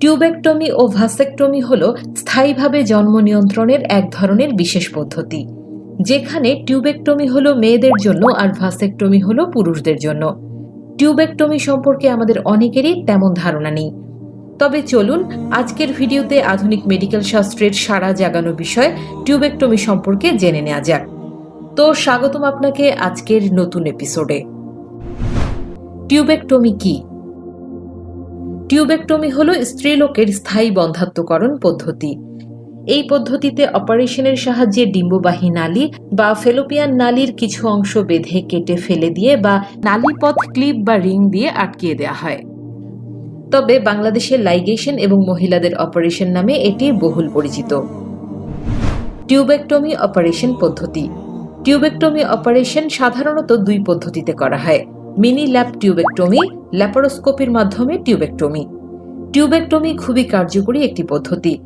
Tubectomy ও ভাসেকটমি হল স্থায়ীভাবে জন্ম নিয়ন্ত্রণের এক ধরনের বিশেষ পদ্ধতি, যেখানে টিউবেকটমি হলো মেয়েদের জন্য আর ভাসেকটমি হলো পুরুষদের জন্য। টিউবেকটমি সম্পর্কে আমাদের অনেকেরই তেমন ধারণা নেই। তবে চলুন আজকের ভিডিওতে আধুনিক মেডিকেল শাস্ত্রের সারা জাগানো বিষয় টিউবেকটমি সম্পর্কে জেনে নেওয়া যাক। তো স্বাগতম আপনাকে আজকের নতুন এপিসোডে। টিউবেকটমি কি? টিউবেকটমি হল স্ত্রীলোকের স্থায়ী বন্ধাত্মকরণ পদ্ধতি। এই পদ্ধতিতে অপারেশনের সাহায্যে ডিম্ববাহী নালী বা ফেলোপিয়ান নালীর কিছু অংশ বেঁধে কেটে ফেলে দিয়ে বা নালীপথ ক্লিপ বা রিং দিয়ে আটকিয়ে দেওয়া হয়। তবে বাংলাদেশের লাইগেশন এবং মহিলাদের অপারেশন নামে এটি বহুল পরিচিত। টিউবেকটমি অপারেশন পদ্ধতি। টিউবেকটমি অপারেশন সাধারণত দুই পদ্ধতিতে করা হয়। মিনি ল্যাপ টিউবেকটমি, ল্যাপারোস্কোপির মাধ্যমে টিউবেকটমি। টিউবেকটমি খুবই কার্যকরী একটি পদ্ধতি।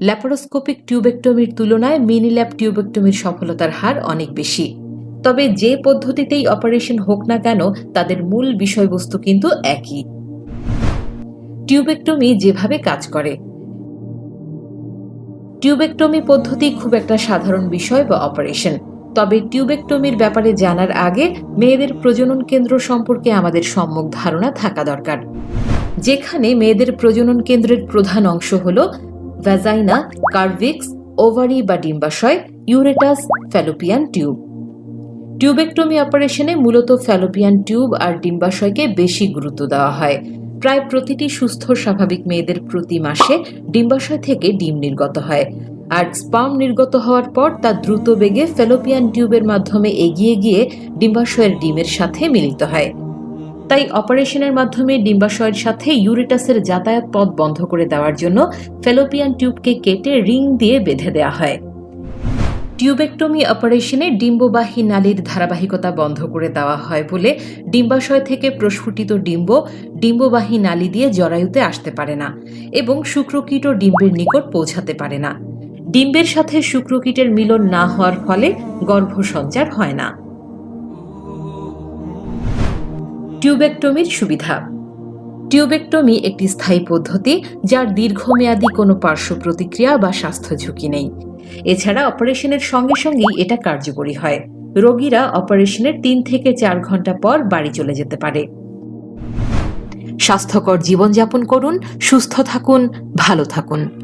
ল্যাপারোস্কোপিক টিউবেকটমির তুলনায় মিনি ল্যাপ টিউবেকটমির সফলতার হার অনেক বেশি। তবে যে পদ্ধতিতেই অপারেশন হোক না কেন, তাদের মূল বিষয়বস্তু কিন্তু একই। টিউবেকটমি যেভাবে কাজ করে। টিউবেকটমি পদ্ধতি খুব একটা সাধারণ বিষয় বা অপারেশন। তবে টিউবেকটমির ব্যাপারে জানার আগে মেয়েদের প্রজনন কেন্দ্র সম্পর্কে আমাদের সম্যক ধারণা থাকা দরকার। যেখানে মেয়েদের প্রজনন কেন্দ্রের প্রধান অংশ হল ভ্যাজাইনা, কার্ভিক্স, ওভারি বা ডিম্বাশয়, ইউরেটাস, ফ্যালোপিয়ান টিউব। টিউবেকটমি অপারেশনে মূলত ফ্যালোপিয়ান টিউব আর ডিম্বাশয়কে বেশি গুরুত্ব দেওয়া হয়। প্রায় প্রতিটি সুস্থ স্বাভাবিক মেয়েদের প্রতি মাসে ডিম্বাশয় থেকে ডিম নির্গত হয়। আর স্পাম নির্গত হওয়ার পর তা দ্রুত বেগে ফেলোপিয়ান টিউবের মাধ্যমে এগিয়ে গিয়ে ডিম্বাশয়ের ডিমের সাথে মিলিত হয়। তাই অপারেশনের মাধ্যমে ডিম্বাশয়ের সাথে ইউরিটাসের যাতায়াত পথ বন্ধ করে দেওয়ার জন্য ফেলোপিয়ান টিউবকে কেটে রিং দিয়ে বেঁধে দেওয়া হয়। টিউবেকটমি অপারেশনে ডিম্ববাহী নালীর ধারাবাহিকতা বন্ধ করে দেওয়া হয় বলে ডিম্বাশয় থেকে প্রস্ফুটিত ডিম্ব ডিম্ববাহী নালী দিয়ে জরায়ুতে আসতে পারে না এবং শুক্রকীট ডিম্বের নিকট পৌঁছাতে পারে না। ডিম্বের সাথে শুক্রকীটের মিলন না হওয়ার ফলে গর্ভসঞ্চার হয় না। টিউবেকটমির সুবিধা। টিউবেকটমি একটি স্থায়ী পদ্ধতি যার দীর্ঘমেয়াদী কোনো পার্শ্ব প্রতিক্রিয়া বা স্বাস্থ্য ঝুঁকি নেই। এছাড়া অপারেশনের সঙ্গে সঙ্গেই এটা কার্যকরী হয়। রোগীরা অপারেশনের তিন থেকে চার ঘণ্টা পর বাড়ি চলে যেতে পারে। স্বাস্থ্যকর জীবনযাপন করুন, সুস্থ থাকুন, ভালো থাকুন।